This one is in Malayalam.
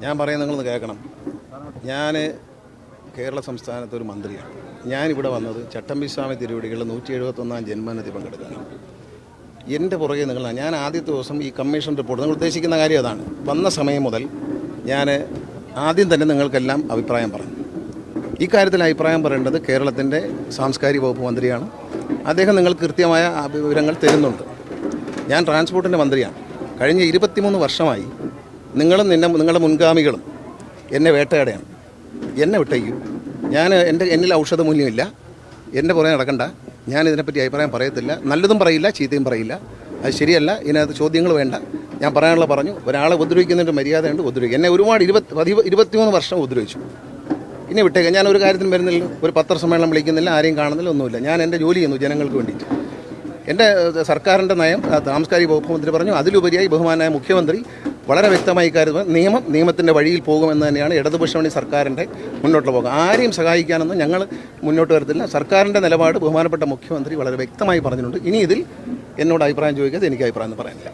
ഞാൻ പറയാൻ നിങ്ങളൊന്ന് കേൾക്കണം. ഞാൻ കേരള സംസ്ഥാനത്തെ ഒരു മന്ത്രിയാണ്. ഞാനിവിടെ വന്നത് ചട്ടമ്പി സ്വാമി തിരുവടികളുടെ നൂറ്റി എഴുപത്തൊന്നാം ജന്മദിനത്തിൽ പങ്കെടുക്കാനാണ്. എന്റെ പുറകെ നിങ്ങൾ ഞാൻ ആദ്യത്തെ ദിവസം ഈ കമ്മീഷൻ റിപ്പോർട്ട് നിങ്ങൾ ഉദ്ദേശിക്കുന്ന കാര്യം അതാണ്. വന്ന സമയം മുതൽ ഞാൻ ആദ്യം തന്നെ നിങ്ങൾക്കെല്ലാം അഭിപ്രായം പറഞ്ഞു. ഈ കാര്യത്തിൽ അഭിപ്രായം പറയേണ്ടത് കേരളത്തിന്റെ സാംസ്കാരിക വകുപ്പ് മന്ത്രിയാണ്. അദ്ദേഹം നിങ്ങൾ കൃത്യമായ വിവരങ്ങൾ തരുന്നുണ്ട്. ഞാൻ ട്രാൻസ്പോർട്ടിന്റെ മന്ത്രിയാണ്. കഴിഞ്ഞ ഇരുപത്തിമൂന്ന് വർഷമായി നിങ്ങളും നിന്നെ നിങ്ങളുടെ മുൻഗാമികളും എന്നെ വേട്ടയാടെയാണ് എന്നെ വിട്ടയ്ക്കും ഞാൻ എന്റെ എന്നിൽ ഔഷധ മൂല്യമില്ല. എന്റെ പുറകെ നടക്കണ്ട. ഞാൻ ഇതിനെപ്പറ്റി അഭിപ്രായം പറയത്തില്ല. നല്ലതും പറയില്ല ചീത്തയും പറയില്ല. അത് ശരിയല്ല. ഇതിനകത്ത് ചോദ്യങ്ങൾ വേണ്ട. ഞാൻ പറയാനുള്ള പറഞ്ഞു. ഒരാളെ ഉപദ്രവിക്കുന്നതിന്റെ മര്യാദയുണ്ട് ഉപദ്രവിക്കുക എന്നെ ഒരുപാട് ഇരുപത്തി പതി- ഇരുപത്തിമൂന്ന് വർഷം ഉപദ്രവിച്ചു. ഇനി വിട്ടേക്കാം. ഞാൻ ഒരു കാര്യത്തിനും വരുന്നില്ല. ഒരു പത്രസമ്മേളനം വിളിക്കുന്നില്ല ആരെയും കാണുന്നില്ല ഒന്നുമില്ല. ഞാൻ എന്റെ ജോലി ചെയ്യുന്നു ജനങ്ങൾക്ക് വേണ്ടിയിട്ട്. എന്റെ സർക്കാരിന്റെ നയം സാംസ്കാരിക വകുപ്പ് മന്ത്രി പറഞ്ഞു. അതിലുപരിയായി ബഹുമാനായ മുഖ്യമന്ത്രി വളരെ വ്യക്തമായി കാര്യം. നിയമം നിയമത്തിന്റെ വഴിയിൽ പോകുമെന്ന് തന്നെയാണ് ഇടതുപക്ഷമണി സർക്കാരിന്റെ മുന്നോട്ട് പോകുക. ആരെയും സഹായിക്കാനൊന്നും ഞങ്ങൾ മുന്നോട്ട് വരത്തില്ല. സർക്കാരിന്റെ നിലപാട് ബഹുമാനപ്പെട്ട മുഖ്യമന്ത്രി വളരെ വ്യക്തമായി പറഞ്ഞിട്ടുണ്ട്. ഇനി ഇതിൽ എന്നോട് അഭിപ്രായം ചോദിക്കാതെ എനിക്ക് അഭിപ്രായം പറയാനില്ല.